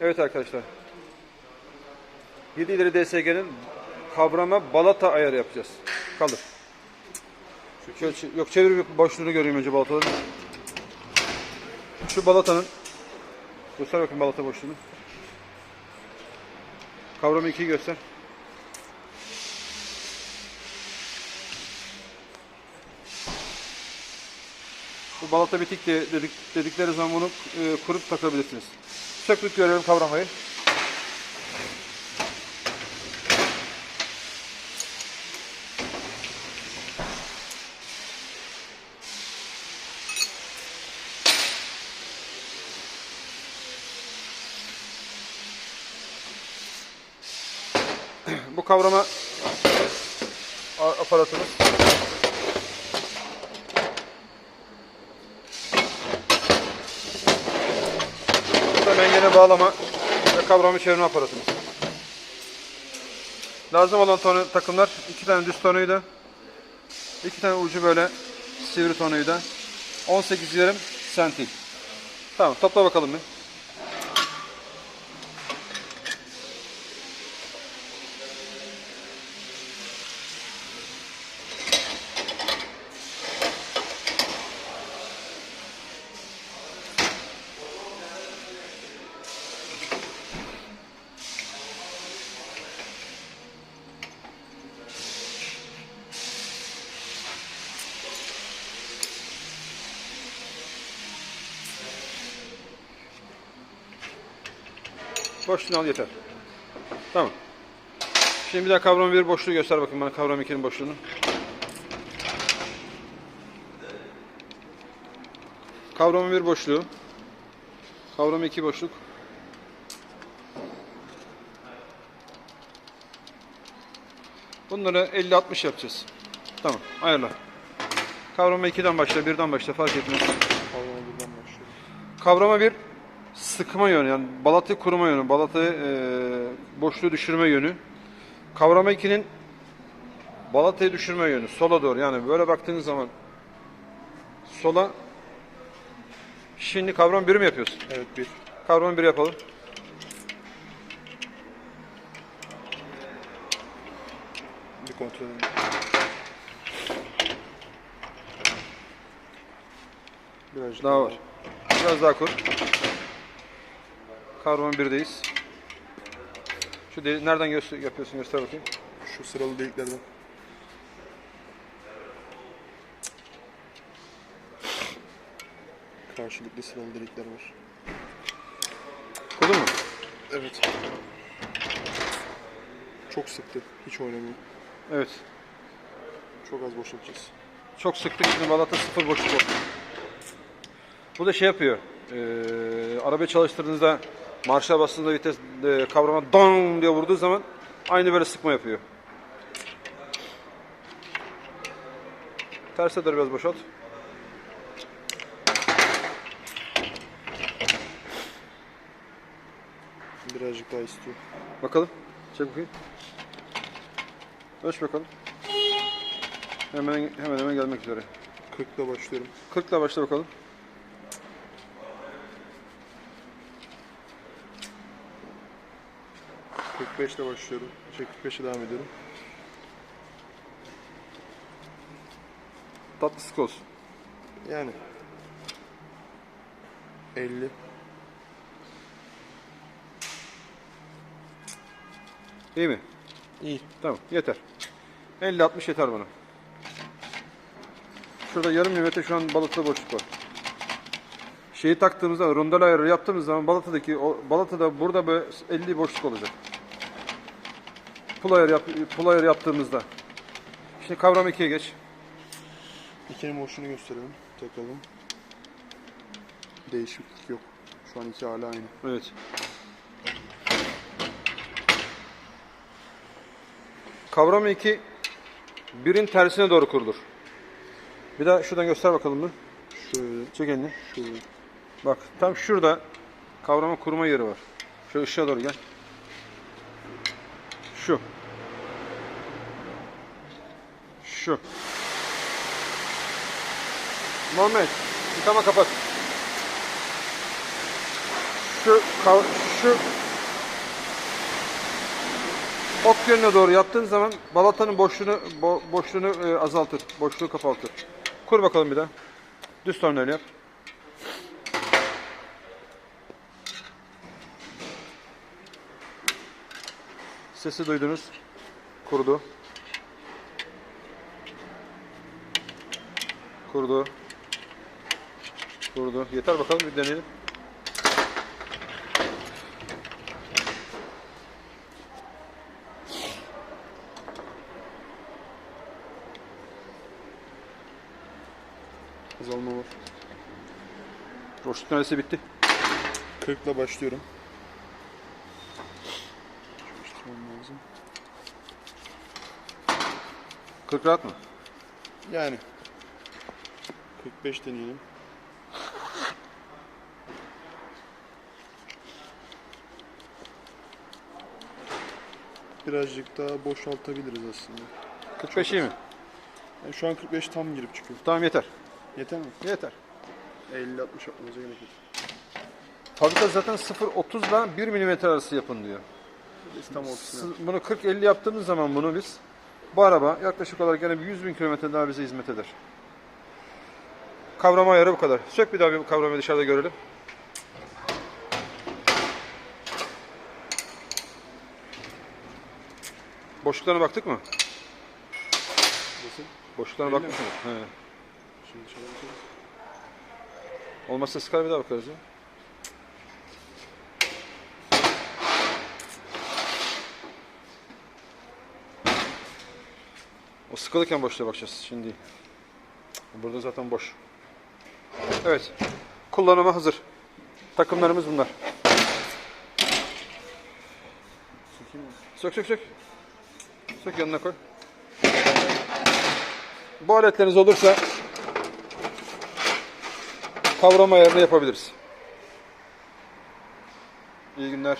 Evet arkadaşlar. 7 ileri DSG'nin kavrama balata ayarı yapacağız. Çe- yok çevir bir boşluğunu göreyim önce balataların. Şu balatanın göster bakayım balata boşluğunu. Kavrama 2'yi göster. Bu balata bitik diye dedik, dedikleri zaman bunu e, kurup takabilirsiniz. Söktük görelim kavramayı. Bu kavrama aparatımız. Mengene bağlama ve kavrama çevirme aparatımız. Lazım olan tonu, takımlar iki tane düz tonuydu. iki tane ucu böyle sivri tonuydu. 18 yarım sentik. Tamam topla bakalım bir. Boşluğunu al yeter. Tamam. Şimdi bir daha kavram bir boşluğu göster bakayım bana kavram 2'nin boşluğunu. Kavram bir boşluğu. Kavram 2 boşluk. Bunları 50-60 yapacağız. Tamam ayarla. Kavrama 2'den başla, 1'den başla fark etmez. Kavrama buradan başlıyor. Kavrama bir sıkma yönü yani balatayı kuruma yönü, balatayı e, boşluğu düşürme yönü. Kavrama 2'nin balatayı düşürme yönü sola doğru yani böyle baktığınız zaman sola şimdi kavram 1 mi yapıyorsun? Evet bir. Kavram 1 yapalım. Bir kontrol edelim. Birazcık Daha var. Biraz daha kur. Kavram 1'deyiz. Şu de- nereden göster yapıyorsun göster bakayım. Şu sıralı deliklerden. Karşılıklı sıralı delikler var. Kurdun mu? Evet. Çok sıktı. Hiç oynamıyor. Evet. Çok az boşaltacağız. Çok sıktık şimdi balata sıfır boşluk oldu. Bu da şey yapıyor. E, arabayı çalıştırdığınızda marşa bastığınızda vites e, kavrama don diye vurduğu zaman aynı böyle sıkma yapıyor. Terse doğru biraz boşalt. Birazcık daha istiyor. Bakalım. Çek bakayım. Ölç bakalım. Hemen hemen hemen gelmek üzere. 40'la başlıyorum. 40 ile başla bakalım. Kırk ile başlıyorum. Şey 45'e devam ediyorum. Tatlı olsun. Yani 50 İyi mi? İyi. Tamam yeter. 50-60 yeter bana. Şurada yarım milimetre şu an balatada boşluk var. Şeyi taktığımızda rondel ayarı yaptığımız zaman balatadaki o balatada burada böyle 50 boşluk olacak. Pul ayarı, yap, pul ayarı yaptığımızda. Şimdi kavram 2'ye geç. İkinin boşluğunu gösterelim. Takalım. Değişiklik yok. Şu an iki hala aynı. Evet. Kavram 2 birin tersine doğru kurulur. Bir daha şuradan göster bakalım bir. Şöyle, Çek elini. şöyle. Bak tam şurada kavrama kurma yeri var. Şu ışığa doğru gel. Şu. Şu. Muhammed yıkama kapat. Şu şu ok yönüne doğru yaptığın zaman balatanın boşluğunu bo- boşluğunu e, azaltır. Boşluğu kapatır. Kur bakalım bir daha. Düz tornayla yap. Sesi duydunuz. Kurdu. Kurdu. Kurdu. Yeter bakalım bir deneyelim. Azalma var. Boşluk neredeyse bitti. 40 ile başlıyorum. Lazım. 40 rahat mı? Yani 45 deneyelim. Birazcık daha boşaltabiliriz aslında. 45 iyi mi? Yani şu an 45 tam girip çıkıyor. Tamam yeter. Yeter mi? Yeter. 50-60 yapmanıza gerek yok. Fabrika zaten 0.30 ile 1 mm arası yapın diyor. Siz Bunu 40-50 yaptığımız zaman bunu biz bu araba yaklaşık olarak bir 100 bin kilometre daha bize hizmet eder. Kavrama ayarı bu kadar. Sök bir daha bir kavramayı dışarıda görelim. Boşluklarına baktık mı? Nasıl? Boşluklarına bakmış? He. Şimdi. Olmazsa sıkar bir daha bakarız ya. O sıkılırken boşluğa bakacağız şimdi. Burada zaten boş. Evet. Kullanıma hazır. Takımlarımız bunlar. Sök sök sök. Sök yanına koy. Bu aletleriniz olursa kavrama ayarını yapabiliriz. İyi günler.